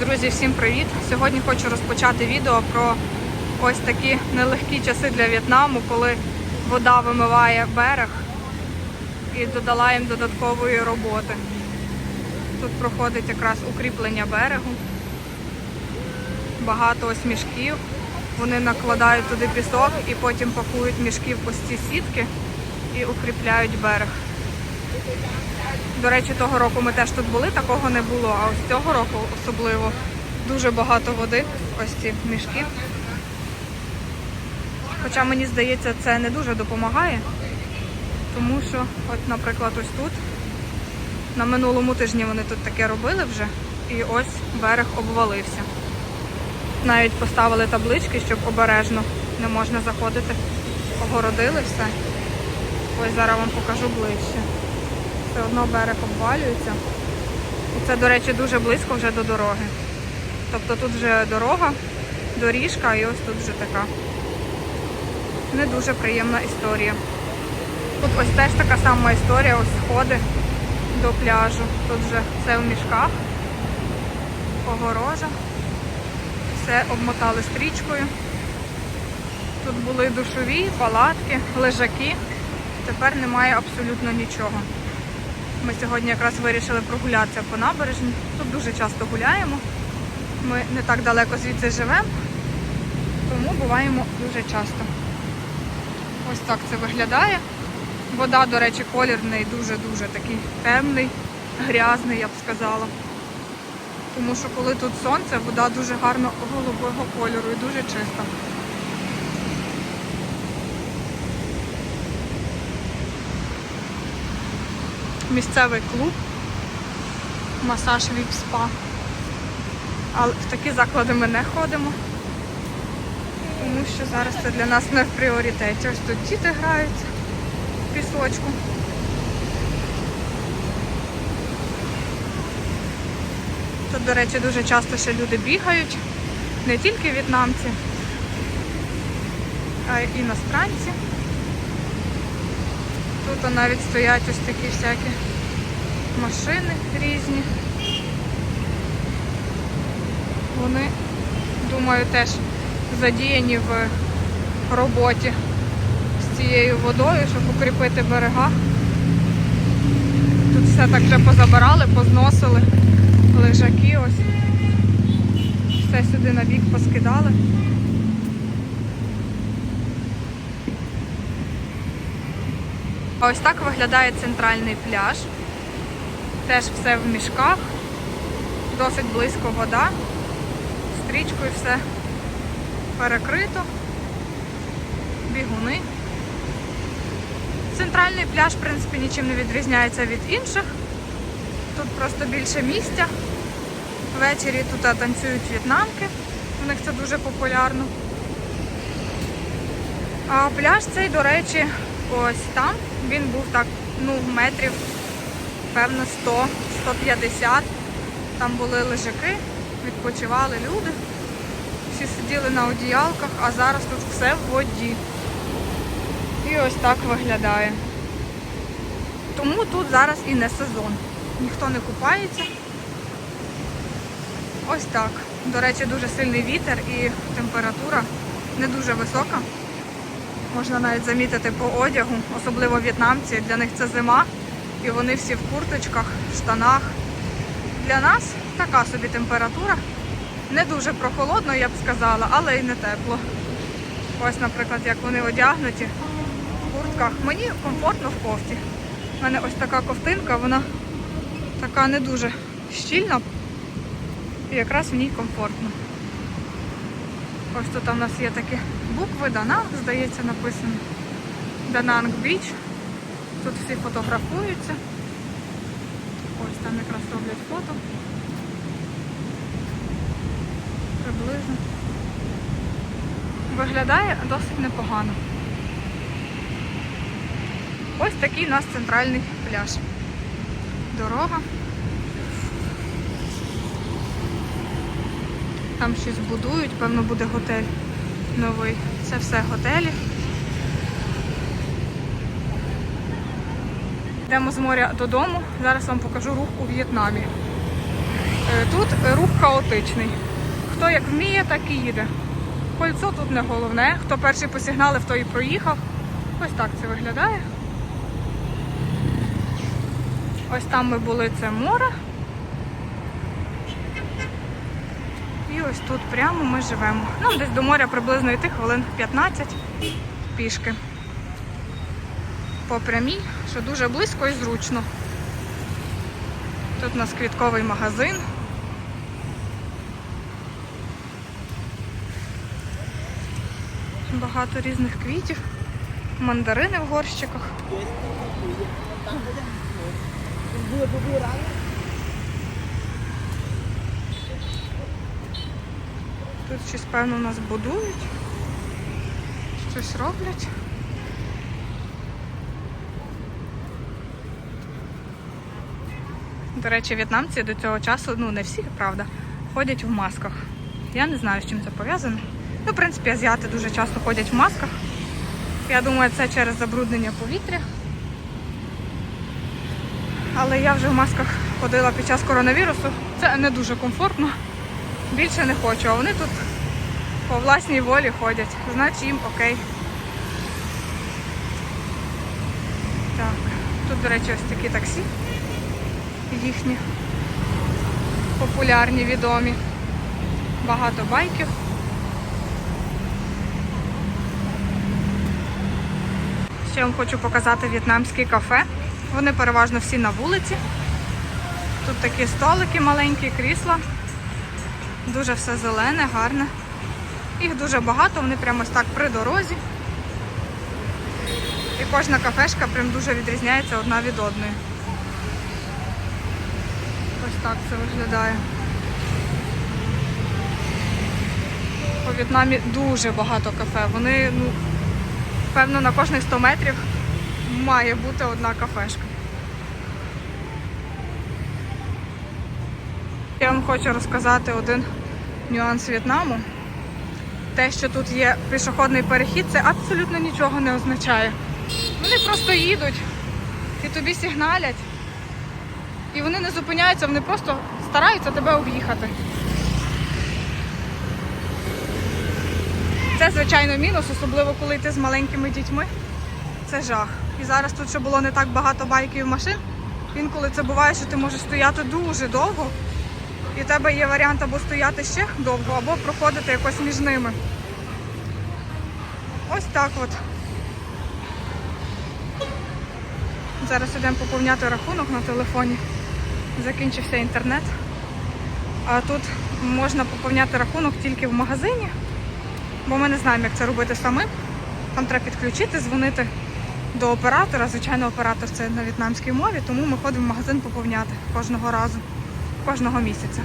Друзі, всім привіт! Сьогодні хочу розпочати відео про ось такі нелегкі часи для В'єтнаму, коли вода вимиває берег і додала їм додаткової роботи. Тут проходить якраз укріплення берегу, багато ось мішків. Вони накладають туди пісок і потім пакують мішки в ці сітки і укріпляють берег. До речі, того року ми теж тут були, такого не було. А ось цього року особливо дуже багато води, ось ці мішки. Хоча мені здається, це не дуже допомагає, тому що, от, наприклад, ось тут на минулому тижні вони тут таке робили вже, і ось берег обвалився. Навіть поставили таблички, щоб обережно не можна заходити. Огородили все. Ось зараз вам покажу ближче все одно берег обвалюється. І це, до речі, дуже близько вже до дороги. Тобто тут вже дорога, доріжка і ось тут вже така не дуже приємна історія. Тут ось теж така сама історія, ось сходи до пляжу. Тут вже все в мішках, огорожа, все обмотали стрічкою. Тут були душові, палатки, лежаки. Тепер немає абсолютно нічого. Ми сьогодні якраз вирішили прогулятися по набережні. Тут дуже часто гуляємо. Ми не так далеко звідси живемо, тому буваємо дуже часто. Ось так це виглядає. Вода, до речі, колір в неї дуже-дуже такий темний, грязний, я б сказала. Тому що коли тут сонце, вода дуже гарно голубого кольору і дуже чиста. Місцевий клуб, масаж віп спа. Але в такі заклади ми не ходимо, тому що зараз це для нас не в пріоритеті. Ось тут діти грають в пісочку. Тут, до речі, дуже часто ще люди бігають, не тільки в'єтнамці, а й іностранці. Тут навіть стоять ось такі всякі машини різні. Вони, думаю, теж задіяні в роботі з цією водою, щоб укріпити берега. Тут все так вже позабирали, позносили лежаки ось. Все сюди на бік поскидали. Ось так виглядає центральний пляж. Теж все в мішках, досить близько вода, стрічкою все перекрито, бігуни. Центральний пляж, в принципі, нічим не відрізняється від інших. Тут просто більше місця. Ввечері тут танцюють в'єтнамки, у них це дуже популярно. А пляж цей, до речі, ось там. Він був так, ну, метрів, певно, 100-150. Там були лежаки, відпочивали люди. Всі сиділи на одіялках, а зараз тут все в воді. І ось так виглядає. Тому тут зараз і не сезон. Ніхто не купається. Ось так. До речі, дуже сильний вітер і температура не дуже висока. Можна навіть замітити по одягу, особливо в'єтнамці. Для них це зима, і вони всі в курточках, штанах. Для нас така собі температура. Не дуже прохолодно, я б сказала, але й не тепло. Ось, наприклад, як вони одягнуті в куртках. Мені комфортно в кофті. У мене ось така ковтинка, вона така не дуже щільна і якраз в ній комфортно. Ось тут у нас є такі букви Дананг, здається, написано. Дананг Біч. Тут всі фотографуються. Ось там якраз роблять фото. Приблизно. Виглядає досить непогано. Ось такий у нас центральний пляж. Дорога. Там щось будують, певно буде готель новий. Це все готелі. Йдемо з моря додому. Зараз вам покажу рух у В'єтнамі. Е, Тут рух хаотичний. Хто як вміє, так і їде. Кольцо тут не головне. Хто перший посигналив, той і проїхав. Ось так це виглядає. Ось там ми були, це море. І ось тут прямо ми живемо. Ну, десь до моря приблизно йти хвилин 15 пішки. По прямій, що дуже близько і зручно. Тут у нас квітковий магазин. Багато різних квітів, мандарини в горщиках. Тут щось, певно, нас будують, щось роблять. До речі, в'єтнамці до цього часу, ну не всі, правда, ходять в масках. Я не знаю, з чим це пов'язано. Ну, в принципі, азіати дуже часто ходять в масках. Я думаю, це через забруднення повітря. Але я вже в масках ходила під час коронавірусу. Це не дуже комфортно. Більше не хочу, а вони тут по власній волі ходять. Значить їм окей. Так, тут, до речі, ось такі таксі їхні популярні, відомі. Багато байків. Ще вам хочу показати в'єтнамські кафе. Вони переважно всі на вулиці. Тут такі столики маленькі, крісла. Дуже все зелене, гарне. Їх дуже багато, вони прямо ось так при дорозі. І кожна кафешка прям дуже відрізняється одна від одної. Ось так це виглядає. У В'єтнамі дуже багато кафе. Вони, ну, певно, на кожних 100 метрів має бути одна кафешка. Я вам хочу розказати один нюанс В'єтнаму. Те, що тут є пішохідний перехід, це абсолютно нічого не означає. Вони просто їдуть і тобі сигналять. І вони не зупиняються, вони просто стараються тебе об'їхати. Це, звичайно, мінус, особливо коли ти з маленькими дітьми. Це жах. І зараз тут ще було не так багато байків машин. Інколи це буває, що ти можеш стояти дуже довго. І в тебе є варіант або стояти ще довго, або проходити якось між ними. Ось так от. Зараз йдемо поповняти рахунок на телефоні. Закінчився інтернет. А тут можна поповняти рахунок тільки в магазині, бо ми не знаємо, як це робити самим. Там треба підключити, дзвонити до оператора. Звичайно, оператор це на в'єтнамській мові, тому ми ходимо в магазин поповняти кожного разу, кожного місяця.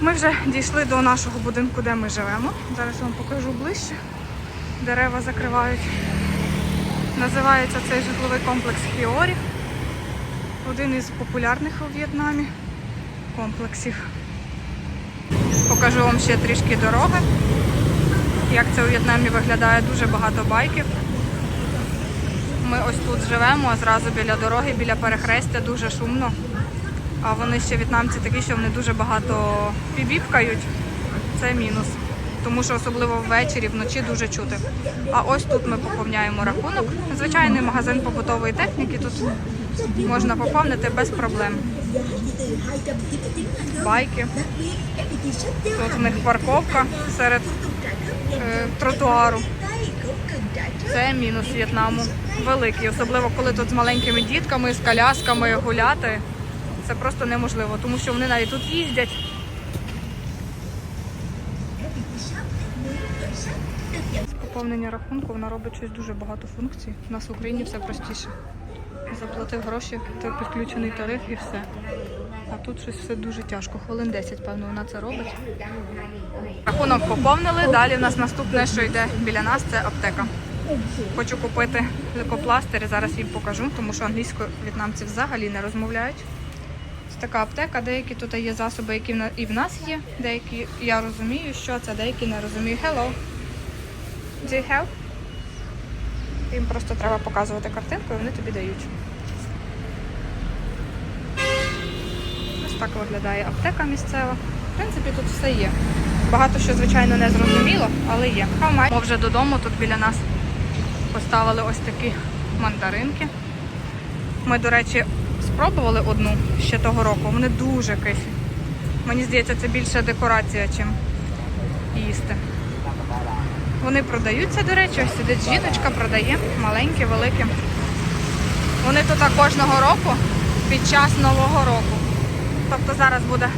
Ми вже дійшли до нашого будинку, де ми живемо. Зараз вам покажу ближче. Дерева закривають. Називається цей житловий комплекс Хіорі. Один із популярних у В'єтнамі комплексів. Покажу вам ще трішки дороги. Як це у В'єтнамі виглядає, дуже багато байків. Ми ось тут живемо, а зразу біля дороги, біля перехрестя, дуже шумно. А вони ще в'єтнамці такі, що вони дуже багато пібіпкають. Це мінус. Тому що особливо ввечері, вночі дуже чути. А ось тут ми поповняємо рахунок. Звичайний магазин побутової техніки. Тут можна поповнити без проблем. Байки. Тут в них парковка серед е, тротуару. Це мінус В'єтнаму. Великий, особливо коли тут з маленькими дітками, з колясками гуляти. Це просто неможливо, тому що вони навіть тут їздять. Поповнення рахунку вона робить щось дуже багато функцій. У нас в Україні все простіше. Заплатив гроші, ти підключений тариф і все. А тут щось все дуже тяжко. Хвилин 10, певно, вона це робить. Рахунок поповнили. Далі в нас наступне, що йде біля нас, це аптека. Хочу купити лейкопластир зараз їм покажу, тому що англійською в'єтнамці взагалі не розмовляють. Така аптека, деякі тут є засоби, які і в нас є. Деякі я розумію, що це, деякі не розумію. Hello. Do you have? Їм просто треба показувати картинку і вони тобі дають. Ось так виглядає аптека місцева. В принципі, тут все є. Багато що, звичайно, не зрозуміло, але є. Ми вже додому тут біля нас поставили ось такі мандаринки. Ми, до речі, спробували одну ще того року. Вони дуже кислі. Мені здається, це більше декорація, чим їсти. Вони продаються, до речі, ось сидить жіночка, продає маленькі, великі. Вони тут кожного року під час Нового року. Тобто зараз буде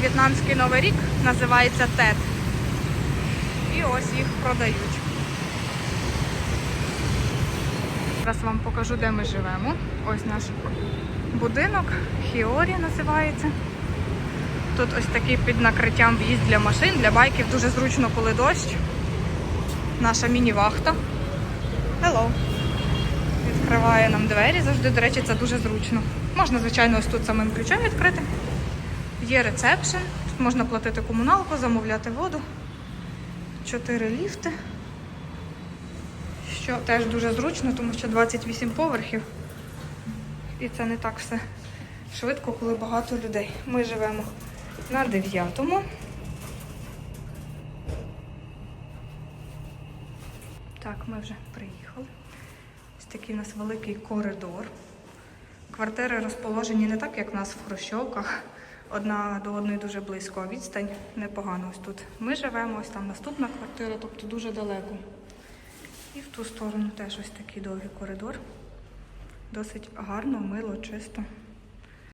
В'єтнамський Новий рік, називається ТЕД. І ось їх продають. Зараз вам покажу, де ми живемо. Ось наш будинок, Хіорі називається. Тут ось такий під накриттям в'їзд для машин, для байків дуже зручно, коли дощ. Наша міні-вахта. Hello. Відкриває нам двері завжди. До речі, це дуже зручно. Можна, звичайно, ось тут самим ключом відкрити. Є ресепшн. Тут можна платити комуналку, замовляти воду. Чотири ліфти. Що теж дуже зручно, тому що 28 поверхів. І це не так все швидко, коли багато людей. Ми живемо на 9-му. Так, ми вже приїхали. Ось такий у нас великий коридор. Квартири розположені не так, як в нас в Хрущовках. Одна до одної дуже близько, а відстань непогано. Ось тут ми живемо, ось там наступна квартира, тобто дуже далеко. І в ту сторону теж ось такий довгий коридор. Досить гарно, мило, чисто.